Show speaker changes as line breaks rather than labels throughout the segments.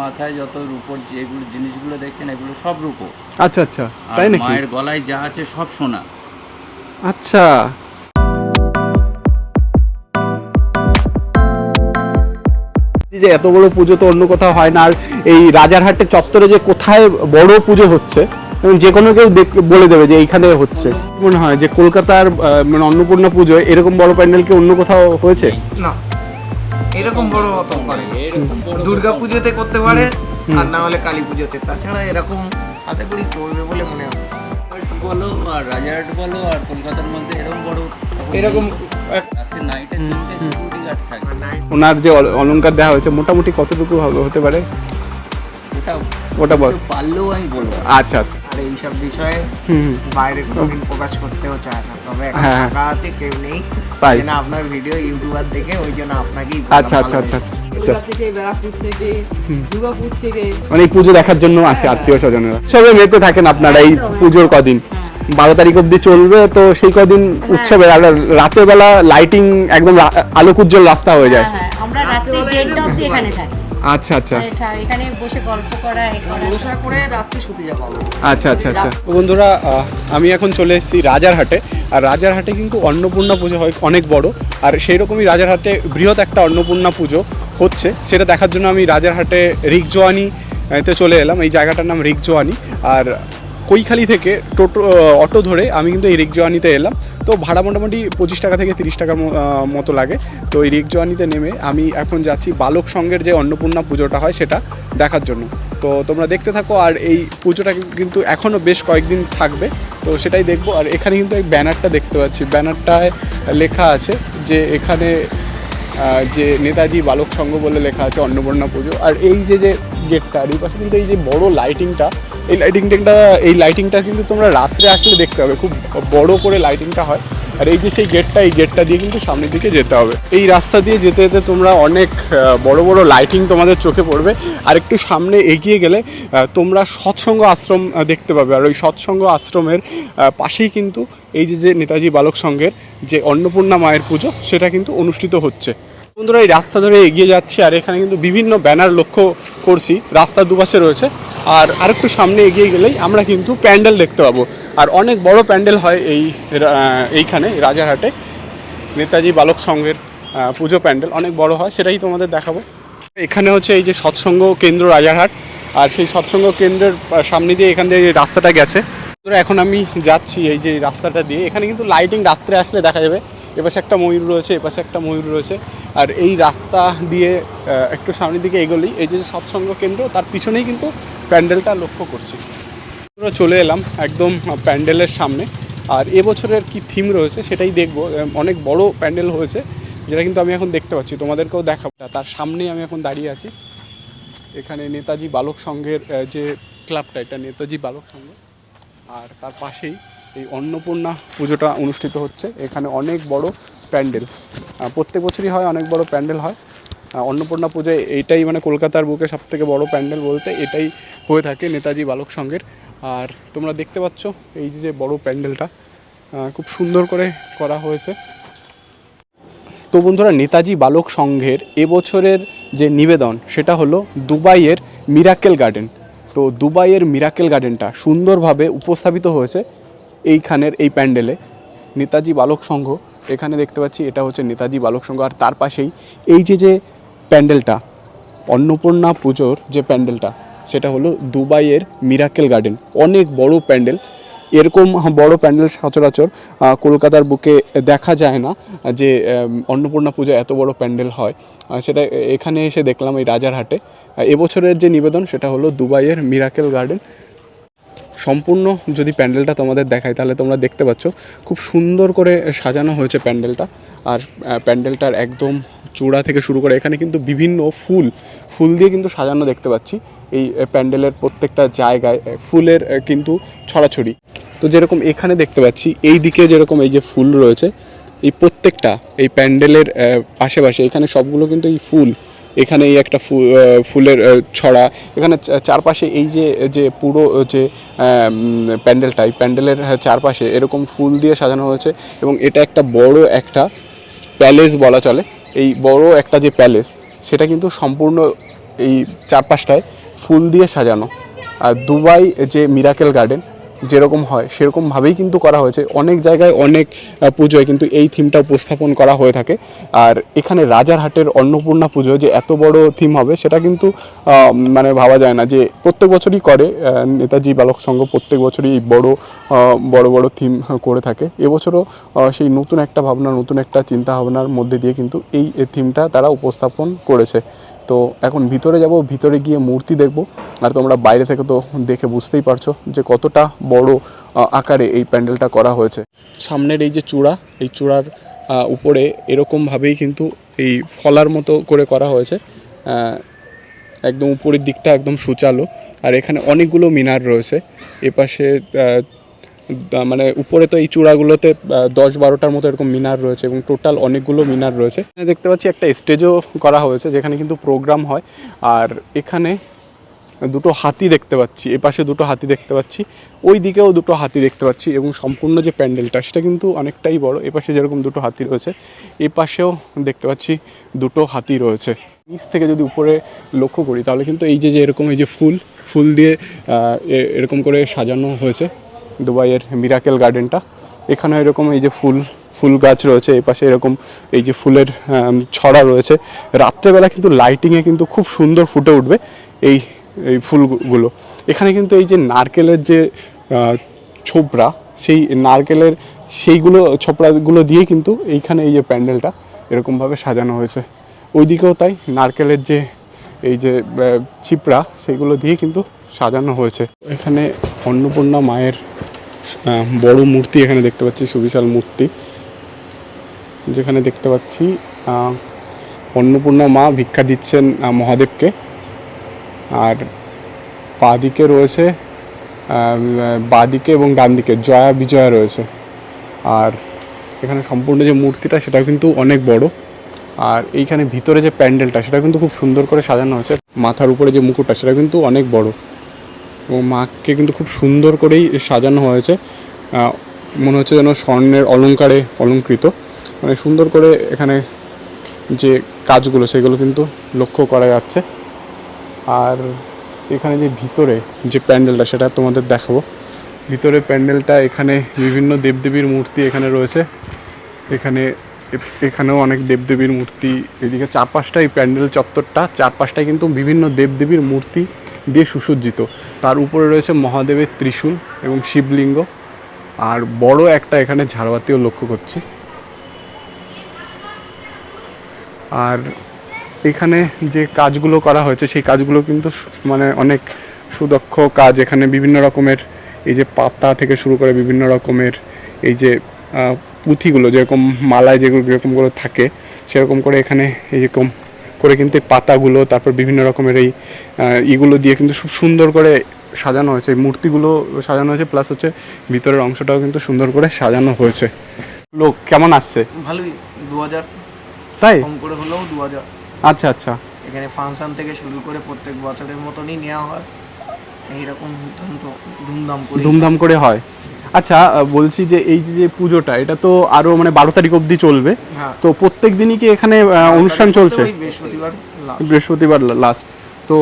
মাথায় যত রূপোর যেগুলো জিনিসগুলো দেখছেন এগুলো সব রূপো।
আচ্ছা আচ্ছা। তাই নাকি?
মায়ের গলায় যা আছে সব সোনা।
আচ্ছা। যে এত বড় পুজো তো অন্য কোথাও হয় না আর এই রাজারহাটের চত্বরে যে কোথায় বড় পুজো হচ্ছে যে কোনো কেউ বলে দেবে যে এইখানে হচ্ছে। মনে হয় যে কলকাতার আহ, মানে অন্নপূর্ণা পুজো এরকম বড় প্যান্ডেল কি অন্য কোথাও হয়েছে?
না। এরকম বড় মত করে। দুর্গা পুজোতে করতে পারে আর না হলে কালী পুজোতে। তাছাড়া এরকম হাতে করি করবে বলে মনে হয়।
বলো আর রাজারহাট বলো আর কলকাতার মধ্যে এরকম বড়
এরকম ওনার যে অলঙ্কার অলংকার দেওয়া হয়েছে মোটামুটি কতটুকু হবে- হতে পারে?
ওটা
ওটা বল।
পারলেও আমি বলব।
আচ্ছা। আচ্ছা
আর এইসব বিষয়ে। বাইরে কোনোদিন প্রকাশ করতেও চায় না। তবে এখন
হ্যাঁ।
আছে কেউ নেই।
তাই।
না আপনার ভিডিও ইউটিউবার দেখে ওই জন্য আপনাকেই
আচ্ছা আচ্ছা আচ্ছা আচ্ছা।
থেকে ব্যারাকপুর থেকে দুর্গাপুর থেকে।
মানে পুজো দেখার জন্য আসে আত্মীয় স্বজনেরা। সবাই মেতে থাকেন আপনারা এই পুজোর কদিন। বারো তারিখ অব্দি চলবে তো সেই কদিন উৎসবে রাতের বেলা লাইটিং একদম আলোক উজ্জ্বল রাস্তা হয়ে যায়।
হ্যাঁ, হ্যাঁ, আমরা রাত্রে এখানে থাকি।
আচ্ছা আচ্ছা।
এখানে বসে গল্প করা
বসা করে রাত্রে শুতে যাব
আচ্ছা আচ্ছা আচ্ছা। বন্ধুরা আমি এখন চলে এসেছি রাজারহাটে। আর রাজারহাটে কিন্তু অন্নপূর্ণা পুজো হয় অনেক বড়। আর সেই রকমই রাজারহাটে বৃহৎ একটা অন্নপূর্ণা পুজো হচ্ছে। সেটা দেখার জন্য আমি রাজারহাটে রিকজোয়ানি আহ, তে চলে এলাম। এই জায়গাটার নাম রিকজোয়ানি আর কৈখালি থেকে টোটো অটো ধরে আমি কিন্তু এই রিকজোয়ানিতে এলাম। তো ভাড়া মোটামুটি পঁচিশ টাকা থেকে তিরিশ টাকার মতো লাগে। তো এই রিকজোয়ানিতে নেমে আমি এখন যাচ্ছি বালক সঙ্গের যে অন্নপূর্ণা পুজোটা হয় সেটা দেখার জন্য। তো তোমরা দেখতে থাকো আর এই পুজোটা কিন্তু এখনও বেশ কয়েকদিন থাকবে। তো সেটাই দেখব। আর এখানে কিন্তু এই ব্যানারটা দেখতে পাচ্ছি। ব্যানারটায় লেখা আছে যে এখানে যে নেতাজি বালক সংঘ বলে লেখা আছে অন্নপূর্ণা পুজো। আর এই যে যে গেটটা এই পাশে কিন্তু এই যে বড় লাইটিংটা এই লাইটিংটা এই লাইটিংটা কিন্তু তোমরা রাত্রে আসলে দেখতে হবে খুব বড় করে লাইটিংটা হয়। আর এই যে সেই গেটটা এই গেটটা দিয়ে কিন্তু সামনের দিকে যেতে হবে। এই রাস্তা দিয়ে যেতে যেতে তোমরা অনেক বড় বড় লাইটিং তোমাদের চোখে পড়বে। আর একটু সামনে এগিয়ে গেলে তোমরা সৎসঙ্গ আশ্রম দেখতে পাবে। আর ওই সৎসঙ্গ আশ্রমের পাশেই কিন্তু এই যে যে নেতাজি বালক সংঘের যে অন্নপূর্ণা মায়ের পুজো, সেটা কিন্তু অনুষ্ঠিত হচ্ছে। বন্ধুরা, এই রাস্তা ধরে এগিয়ে যাচ্ছি আর এখানে কিন্তু বিভিন্ন ব্যানার লক্ষ্য করছি। রাস্তার দুপাশে রয়েছে। আর আরেকটু সামনে এগিয়ে গেলেই আমরা কিন্তু প্যান্ডেল দেখতে পাবো। আর অনেক বড় প্যান্ডেল হয় এই এইখানে, রাজারহাটে। নেতাজি বালক সংঘের পুজো প্যান্ডেল অনেক বড় হয়, সেটাই তোমাদের দেখাবো। এখানে হচ্ছে এই যে সৎসঙ্গ কেন্দ্র রাজারহাট। আর সেই সৎসঙ্গ কেন্দ্রের সামনে দিয়ে এখান দিয়ে রাস্তাটা গেছে। এখন আমি যাচ্ছি এই যে রাস্তাটা দিয়ে। এখানে কিন্তু লাইটিং রাত্রে আসলে দেখা যাবে। এপাশে একটা ময়ূর রয়েছে, এপাশে একটা ময়ূর রয়েছে। আর এই রাস্তা দিয়ে একটু সামনের দিকে এগোলেই এই যে সৎসঙ্গ কেন্দ্র, তার পিছনেই কিন্তু প্যান্ডেলটা লক্ষ্য করছি। আমরা চলে এলাম একদম প্যান্ডেলের সামনে। আর এবছরের কি থিম রয়েছে সেটাই দেখব। অনেক বড় প্যান্ডেল হয়েছে, যেটা কিন্তু আমি এখন দেখতে পাচ্ছি, তোমাদেরকেও দেখাবো। তার সামনেই আমি এখন দাঁড়িয়ে আছি। এখানে নেতাজি বালক সংঘের যে ক্লাবটা, এটা নেতাজি বালক সংঘ। আর তার পাশেই এই অন্নপূর্ণা পুজোটা অনুষ্ঠিত হচ্ছে। এখানে অনেক বড় প্যান্ডেল। প্রত্যেক বছরই হয়, অনেক বড় প্যান্ডেল হয়। অন্নপূর্ণা পুজোয় এইটাই মানে কলকাতার বুকে সব থেকে বড় প্যান্ডেল বলতে এটাই হয়ে থাকে নেতাজি বালক সংঘের। আর তোমরা দেখতে পাচ্ছ এই যে বড় প্যান্ডেলটা খুব সুন্দর করে করা হয়েছে। তো বন্ধুরা, নেতাজি বালক সংঘের এবছরের যে নিবেদন, সেটা হলো দুবাইয়ের মিরাকেল গার্ডেন। তো দুবাইয়ের মিরাকেল গার্ডেনটা সুন্দরভাবে উপস্থাপিত হয়েছে। এইখানের এই প্যান্ডেলে নেতাজি বালক সংঘ, এখানে দেখতে পাচ্ছি এটা হচ্ছে নেতাজি বালক সংঘ। আর তার পাশেই এই যে যে প্যান্ডেলটা, অন্নপূর্ণা পুজোর যে প্যান্ডেলটা, সেটা হলো দুবাইয়ের মিরাকেল গার্ডেন। অনেক বড় প্যান্ডেল। এরকম বড় প্যান্ডেল সচরাচর কলকাতার বুকে দেখা যায় না, যে অন্নপূর্ণা পুজো এত বড় প্যান্ডেল হয়। সেটা এখানে এসে দেখলাম এই রাজারহাটে। এবছরের যে নিবেদন, সেটা হলো দুবাইয়ের মিরাকেল গার্ডেন। সম্পূর্ণ যদি প্যান্ডেলটা তোমাদের দেখায় তাহলে তোমরা দেখতে পাচ্ছ খুব সুন্দর করে সাজানো হয়েছে প্যান্ডেলটা। আর প্যান্ডেলটার একদম চূড়া থেকে শুরু করে এখানে কিন্তু বিভিন্ন ফুল ফুল দিয়ে কিন্তু সাজানো দেখতে পাচ্ছি। এই প্যান্ডেলের প্রত্যেকটা জায়গায় ফুলের কিন্তু ছড়াছড়ি। তো যেরকম এখানে দেখতে পাচ্ছি, এই দিকে যেরকম এই যে ফুল রয়েছে, এই প্রত্যেকটা, এই প্যান্ডেলের আশেপাশে এখানে সবগুলো কিন্তু এই ফুল এখানে এই একটা ফুলের ছড়া। এখানে চারপাশে এই যে যে পুরো, যে প্যান্ডেলটা, এই প্যান্ডেলের চারপাশে এরকম ফুল দিয়ে সাজানো হয়েছে এবং এটা একটা বড় একটা প্যালেস বলা চলে। এই বড় একটা যে প্যালেস, সেটা কিন্তু সম্পূর্ণ এই চারপাশটায় ফুল দিয়ে সাজানো। আর দুবাই যে মিরাকেল গার্ডেন যেরকম হয় সেরকমভাবেই কিন্তু করা হয়েছে। অনেক জায়গায় অনেক পুজোয় কিন্তু এই থিমটা উপস্থাপন করা হয়ে থাকে। আর এখানে রাজারহাটের অন্নপূর্ণা পুজো যে এত বড় থিম হবে, সেটা কিন্তু মানে ভাবা যায় না যে প্রত্যেক বছরই করে নেতাজি বালক সংঘ প্রত্যেক বছরই এই বড় বড় বড় থিম করে থাকে। এবছরও সেই নতুন একটা ভাবনা, নতুন একটা চিন্তা ভাবনার মধ্যে দিয়ে কিন্তু এই থিমটা তারা উপস্থাপন করেছে। তো এখন ভিতরে যাব, ভিতরে গিয়ে মূর্তি দেখব। আর তোমরা বাইরে থেকে তো দেখে বুঝতেই পারছ যে কতটা বড় আকারে এই প্যান্ডেলটা করা হয়েছে। সামনের এই যে চূড়া, এই চূড়ার উপরে এরকমভাবেই কিন্তু এই ফলার মতো করে করা হয়েছে। একদম উপরের দিকটা একদম সুচালো। আর এখানে অনেকগুলো মিনার রয়েছে। এপাশে মানে উপরে তো এই চূড়াগুলোতে দশ বারোটার মতো এরকম মিনার রয়েছে এবং টোটাল অনেকগুলো মিনার রয়েছে। দেখতে পাচ্ছি একটা স্টেজও করা হয়েছে যেখানে কিন্তু প্রোগ্রাম হয়। আর এখানে দুটো হাতি দেখতে পাচ্ছি এ পাশে দুটো হাতি দেখতে পাচ্ছি ওই দিকেও দুটো হাতি দেখতে পাচ্ছি এবং সম্পূর্ণ যে প্যান্ডেলটা, সেটা কিন্তু অনেকটাই বড়। এ পাশে যেরকম দুটো হাতি রয়েছে এ পাশেও দেখতে পাচ্ছি দুটো হাতি রয়েছে। নিচ থেকে যদি উপরে লক্ষ্য করি, তাহলে কিন্তু এই যে যে এরকম এই যে ফুল ফুল দিয়ে এরকম করে সাজানো হয়েছে। দুবাইয়ের মিরাকেল গার্ডেনটা। এখানে এরকম এই যে ফুল ফুল গাছ রয়েছে, এই পাশে এরকম এই যে ফুলের ছড়া রয়েছে। রাত্রেবেলা কিন্তু লাইটিংয়ে কিন্তু খুব সুন্দর ফুটে উঠবে এই এই ফুলগুলো। এখানে কিন্তু এই যে নারকেলের যে ছোপড়া সেই নারকেলের সেইগুলো ছোপড়াগুলো দিয়ে কিন্তু এইখানে এই যে প্যান্ডেলটা এরকমভাবে সাজানো হয়েছে। ওইদিকেও তাই নারকেলের যে, এই যে চিপড়া সেইগুলো দিয়ে কিন্তু সাজানো হয়েছে। এখানে অন্নপূর্ণা মায়ের বড় মূর্তি এখানে দেখতে পাচ্ছি সুবিশাল মূর্তি। যেখানে দেখতে পাচ্ছি অন্নপূর্ণা মা ভিক্ষা দিচ্ছেন মহাদেবকে। আর বাঁদিকে রয়েছে আহ, বাঁদিকে এবং ডান দিকে জয়া বিজয়া রয়েছে। আর এখানে সম্পূর্ণ যে মূর্তিটা সেটা কিন্তু অনেক বড়। আর এইখানে ভিতরে যে প্যান্ডেলটা সেটা কিন্তু খুব সুন্দর করে সাজানো হয়েছে মাথার উপরে যে মুকুটটা সেটা কিন্তু অনেক বড়। এবং মাকে কিন্তু খুব সুন্দর করেই সাজানো হয়েছে। মনে হচ্ছে যেন স্বর্ণের অলঙ্কারে অলঙ্কৃত। মানে সুন্দর করে এখানে যে কাজগুলো, সেগুলো কিন্তু লক্ষ্য করা যাচ্ছে। আর এখানে যে ভিতরে যে প্যান্ডেলটা, সেটা তোমাদের দেখাবো। ভিতরে প্যান্ডেলটা, এখানে বিভিন্ন দেবদেবীর মূর্তি এখানে রয়েছে। এখানে, এখানেও অনেক দেবদেবীর মূর্তি। এদিকে চারপাশটা এই প্যান্ডেল চত্বরটা। চারপাশটায় কিন্তু বিভিন্ন দেবদেবীর মূর্তি। দিয়ে সুসজ্জিত। তার উপরে রয়েছে মহাদেবের ত্রিশূল এবং শিবলিঙ্গ। আর বড় একটা এখানে ঝাড়বাতিও লক্ষ্য করছি। আর এখানে যে কাজগুলো করা হয়েছে, সেই কাজগুলো কিন্তু মানে অনেক সুদক্ষ কাজ। এখানে বিভিন্ন রকমের এই যে পাতা থেকে শুরু করে বিভিন্ন রকমের এই যে পুঁথিগুলো, যেরকম মালায় যেগুলো যেরকমগুলো থাকে, সেরকম করে এখানে এরকম করে কিন্তু এই পাতাগুলো তারপর বিভিন্ন রকমের এই ইগুলো দিয়ে কিন্তু খুব সুন্দর করে সাজানো হয়েছে। এই মূর্তিগুলো সাজানো হয়েছে প্লাস হচ্ছে ভিতরের অংশটাও কিন্তু সুন্দর করে সাজানো হয়েছে। লোক কেমন আসছে?
ভালোই দু হাজার
তাই?
কম করে হলেও দু হাজার
আচ্ছা আচ্ছা।
এখানে ফাংশন থেকে শুরু করে প্রত্যেক বছরের মতনই নেওয়া হয়। এইরকম ধুমধাম করে
ধুমধাম করে হয়। আচ্ছা বলছি যে এই যে পুজোটা এটা তো আরও মানে বারো তারিখ অবধি চলবে।
হ্যাঁ।
তো প্রত্যেক দিনই কি এখানে অনুষ্ঠান চলছে?
বৃহস্পতিবার
বৃহস্পতিবার লাস্ট তো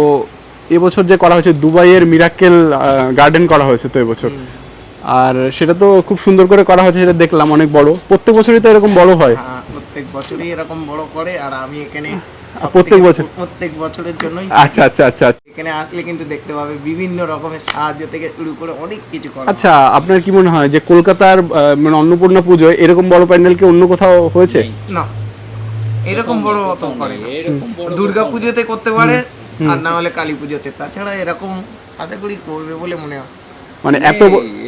এবছর যে করা হয়েছে দুবাইয়ের মিরাকেল গার্ডেন করা হয়েছে তো এবছর। আর সেটা তো খুব সুন্দর করে করা হয়েছে সেটা দেখলাম অনেক বড়। প্রত্যেক বছরই তো এরকম বড় হয়।
হ্যাঁ প্রত্যেক বছরই এরকম বড় করে আর আমি এখানে
প্রত্যেক বছর?
প্রত্যেক বছরের জন্যই
আচ্ছা আচ্ছা আচ্ছা।
এখানে আসলে কিন্তু দেখতে পাবে বিভিন্ন রকমের সাহায্য থেকে শুরু করে অনেক কিছু করা
আচ্ছা আপনার কি মনে হয় যে কলকাতার আহ, মানে অন্নপূর্ণা পুজোয় এরকম বড় প্যান্ডেল কি অন্য কোথাও হয়েছে?
না। এরকম বড় অত করে না।
এরকম বড়
দুর্গা পুজোতে করতে পারে আর না হলে কালী পুজোতে। তাছাড়া এরকম আশা করি করবে বলে মনে হয়।
মানে এত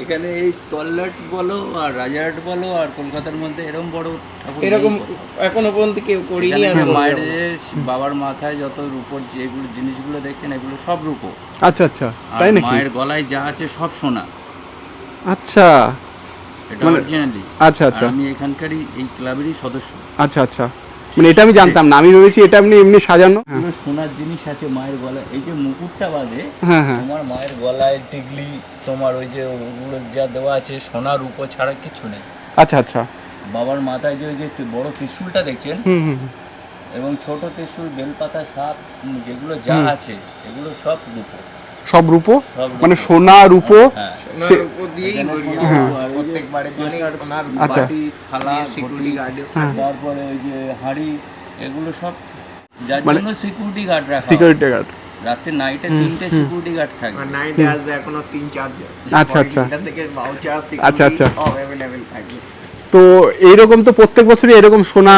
এখানে এই তল্লাট বলো আর রাজারহাট বলো আর কলকাতার মধ্যে এরকম বড়
এরকম এখনও পর্যন্ত কেউ করিনি আর
মায়ের বাবার মাথায় যত রূপোর যেগুলো জিনিসগুলো দেখছেন এগুলো সব রূপো।
আচ্ছা আচ্ছা তাই নাকি?
মায়ের গলায় যা আছে সব সোনা।
আচ্ছা।
এটা
মানে-
অরিজিনালি
আচ্ছা আচ্ছা।
আমি এখানকারই এই ক্লাবেরই সদস্য।
আচ্ছা আচ্ছা। মানে এটা আমি জানতাম না আমি ভেবেছি এটা আপনি এমনি সাজানো। হ্যাঁ।
সোনার জিনিস আছে মায়ের গলায়? এই যে মুকুটটা বাজে
হ্যাঁ হ্যাঁ।
তোমার মায়ের গলায় টিকলি তোমার ওই যে ওগুলো যা দেওয়া আছে সোনার উপর ছাড়া কিছু নেই।
আচ্ছা আচ্ছা।
বাবার মাথায় যে ওই যে বড় ত্রিশূলটা দেখছেন?
হুম হুম হুম।
এবং ছোট ত্রিশুল বেলপাতা সাপ যেগুলো যা আছে এগুলো সব রূপো।
সব রূপো? মানে সোনা রূপো?
হ্যাঁ।
হ্যাঁ। আচ্ছা।
থালা
সিকিউরিটি
ঘটি,
হ্যাঁ।
তারপরে ওই যে হাঁড়ি এগুলো সব যার
মানে-
জন্য সিকিউরিটি গার্ড রাখা
সিকিউরিটি গার্ড
রাতে নাইটে তিনটে সিকিউরিটি গার্ড থাকে।
আর নাইটে আসবে এখনও তিন চারজন।
আচ্ছা, আচ্ছা।
থেকে
আচ্ছা, আচ্ছা।
অ্যাভেলেবেল থাকবে
তো এইরকম তো প্রত্যেক বছরই এরকম সোনা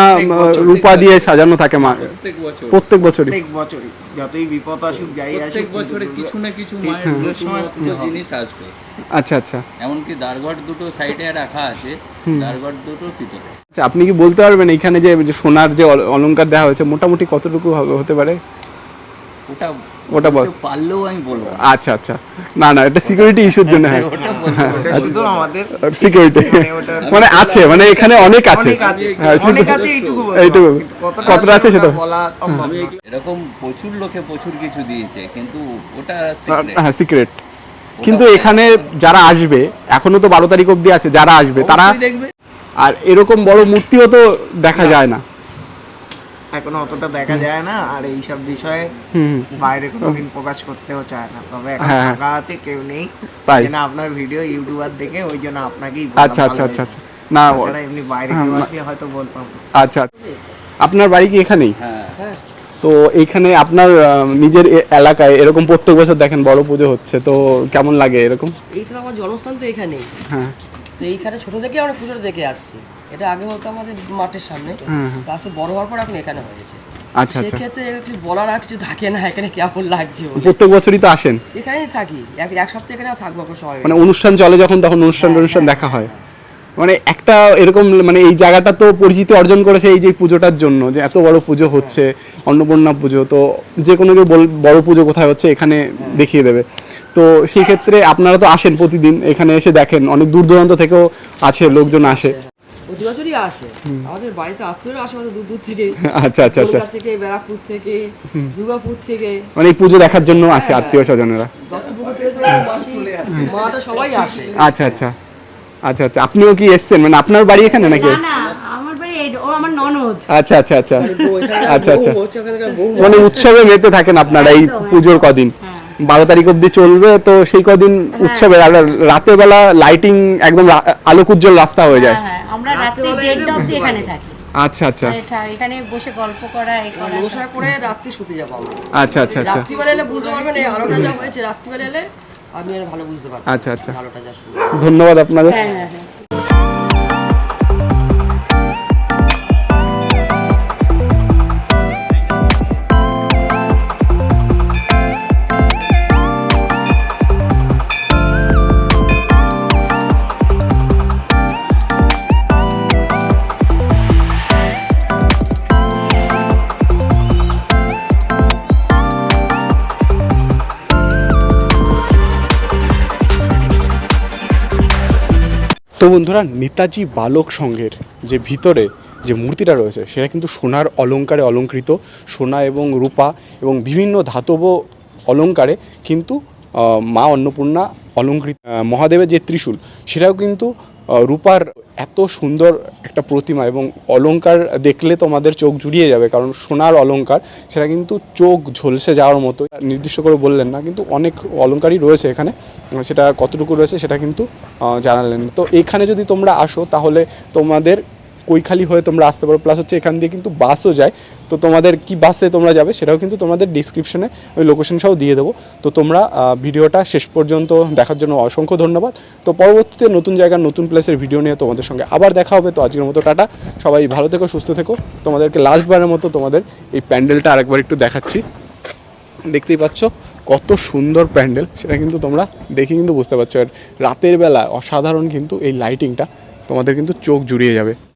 রূপা দিয়ে সাজানো থাকে মা
প্রত্যেক বছর
প্রত্যেক বছরই।
প্রত্যেক বছরই। যতই বিপদ আসুক যাই আসুক
প্রত্যেক
বছরে
কিছু না কিছু মায়ের
পুজোর সময় পুজো হবে।
জিনিস আসবে।
আচ্ছা আচ্ছা।
এমনকি দারগড় দুটো সাইডে রাখা আছে দারগড় দুটো ভিতরে।
আচ্ছা আপনি কি বলতে পারবেন এখানে যে যে সোনার যে অলংকার দেওয়া হয়েছে মোটামুটি কতটুকু হবে- হতে পারে?
ওটা
ওটা
পারলেও আমি বলব
আচ্ছা আচ্ছা। না না এটা সিকিউরিটি ইস্যুর জন্য হ্যাঁ। সিকিউরিটি
মানে
মানে আছে মানে এখানে অনেক আছে।
অনেক আছে
হ্যাঁ,
এইটুকু কতটা
আছে সেটা-
এরকম প্রচুর লোকে প্রচুর কিছু দিয়েছে কিন্তু ওটা
হ্যাঁ সিক্রেট কিন্তু এখানে যারা আসবে এখনও তো বারো তারিখ অব্দি আছে যারা আসবে তারা আর এরকম বড় মূর্তিও তো দেখা যায় না।
এখনও অতটা দেখা যায় না আর এইসব বিষয়ে বাইরে কোনোদিন প্রকাশ করতেও চায় না। তবে এখন
হ্যাঁ।
ফাঁকা আছে কেউ নেই।
তাই।
না আপনার ভিডিও ইউটিউবার দেখে ওই জন্য আপনাকেই
আচ্ছা আচ্ছা আচ্ছা আচ্ছা। না
এমনি বাইরে
হ্যাঁ,
কেউ আসলে হয়তো বলতাম
আচ্ছা আপনার বাড়ি কি এখানেই?
হ্যাঁ।
হ্যাঁ।
তো এইখানে আপনার নিজের এলাকায় এরকম প্রত্যেক বছর দেখেন বড় পুজো হচ্ছে তো কেমন লাগে এরকম?
এই তো আমার জন্মস্থান তো এখানেই।
হ্যাঁ।
তো এইখানে ছোট থেকে আমরা পুজোটা দেখে আসছি। এটা আগে হতো আমাদের মাঠের সামনে।
হ্যাঁ, হ্যাঁ।
তো আস্তে বড় হওয়ার পর এখন এখানে হয়েছে।
আচ্ছা আচ্ছা।
সেক্ষেত্রে কিছু বলার আর কিছু থাকে না এখানে কেমন লাগছে
প্রত্যেক বছরই তো আসেন?
এখানেই থাকি। এক এক সপ্তাহ এখানে থাকব সবাই।
মানে অনুষ্ঠান চলে যখন তখন অনুষ্ঠান
হ্যাঁ,
অনুষ্ঠান
হ্যাঁ,
দেখা হয়। মানে একটা এরকম মানে এই জায়গাটা তো পরিচিতি অর্জন করেছে এই যে পুজোটার জন্য যে এত বড় পুজো হচ্ছে অন্নপূর্ণা পুজো। তো যে কোনো কেউ বড় পুজো কোথায় হচ্ছে এখানে দেখিয়ে দেবে। তো সেই ক্ষেত্রে আপনারা তো আসেন প্রতিদিন এখানে এসে দেখেন। অনেক দূর দূরান্ত থেকেও আছে লোকজন আসে।
প্রতি বছরই আসে আমাদের বাড়িতে আত্মীয়রা আসে আমাদের দূর দূর থেকে।
আচ্ছা আচ্ছা আচ্ছা।
থেকে ব্যারাকপুর থেকে দুর্গাপুর থেকে।
মানে এই পুজো দেখার জন্য আসে
হ্যাঁ,
আত্মীয় স্বজনেরা?
দত্তপুকুর থেকে মাসি মাটা সবাই আসে।
আচ্ছা আচ্ছা। আচ্ছা আচ্ছা। আপনিও কি এসছেন? মানে আপনার বাড়ি এখানে নাকি?
না আমার বাড়ি ও আমার ননদ।
আচ্ছা আচ্ছা আচ্ছা। আচ্ছা, আচ্ছা।
বউ
মানে উৎসবে মেতে থাকেন আপনারা এই পুজোর কদিন।
হ্যাঁ।
বারো তারিখ অবধি চলবে তো সেই কদিন উৎসবে। আর রাতের বেলা লাইটিং একদম আলোক উজ্জ্বল রাস্তা হয়ে যায়।
হ্যাঁ হ্যাঁ। আমরা রাত্রি দেড়টা অবধি এখানে থাকি।
আচ্ছা আচ্ছা।
এখানে বসে গল্প করা এই করা।
বসা করে রাত্রি শুতে যাব আমরা।
আচ্ছা আচ্ছা আচ্ছা।
রাত্রিবেলা এলে বুঝতে পারবেন এই আলোটা যা হয়েছে রাত্রিবেলা এলে আপনি আর ভালো বুঝতে পারবেন
আচ্ছা আচ্ছা।
আলোটা যা
ধন্যবাদ আপনাদের।
হ্যাঁ হ্যাঁ।
তো বন্ধুরা, নেতাজি বালক সংঘের যে ভিতরে যে মূর্তিটা রয়েছে, সেটা কিন্তু সোনার অলঙ্কারে অলঙ্কৃত, সোনা এবং রূপা এবং বিভিন্ন ধাতব অলঙ্কারে কিন্তু মা অন্নপূর্ণা অলঙ্কৃত মহাদেবের যে ত্রিশূল, সেটাও কিন্তু রূপার এত সুন্দর একটা প্রতিমা এবং অলঙ্কার দেখলে তোমাদের চোখ জুড়িয়ে যাবে, কারণ সোনার অলঙ্কার সেটা কিন্তু চোখ ঝলসে যাওয়ার মতো নির্দিষ্ট করে বললেন না, কিন্তু অনেক অলঙ্কারই রয়েছে এখানে। সেটা কতটুকু রয়েছে সেটা কিন্তু জানালেন। তো এখানে যদি তোমরা আসো, তাহলে তোমাদের কৈখালি হয়ে তোমরা আসতে পারো। প্লাস হচ্ছে এখান দিয়ে কিন্তু বাসও যায়। তো তোমাদের কি বাসে তোমরা যাবে সেটাও কিন্তু তোমাদের ডিসক্রিপশনে আমি লোকেশন সহ দিয়ে দেবো। তো তোমরা ভিডিওটা শেষ পর্যন্ত দেখার জন্য অসংখ্য ধন্যবাদ। তো পরবর্তীতে নতুন জায়গার নতুন প্লেসের ভিডিও নিয়ে তোমাদের সঙ্গে আবার দেখা হবে। তো আজকের মতো টাটা। সবাই ভালো থেকো, সুস্থ থেকো। তোমাদেরকে লাস্টবারের মতো তোমাদের এই প্যান্ডেলটা আরেকবার একটু দেখাচ্ছি। দেখতেই পাচ্ছ কত সুন্দর প্যান্ডেল, সেটা কিন্তু তোমরা দেখে কিন্তু বুঝতে পারছ। আর রাতের বেলা অসাধারণ কিন্তু এই লাইটিংটা তোমাদের কিন্তু চোখ জুড়িয়ে যাবে।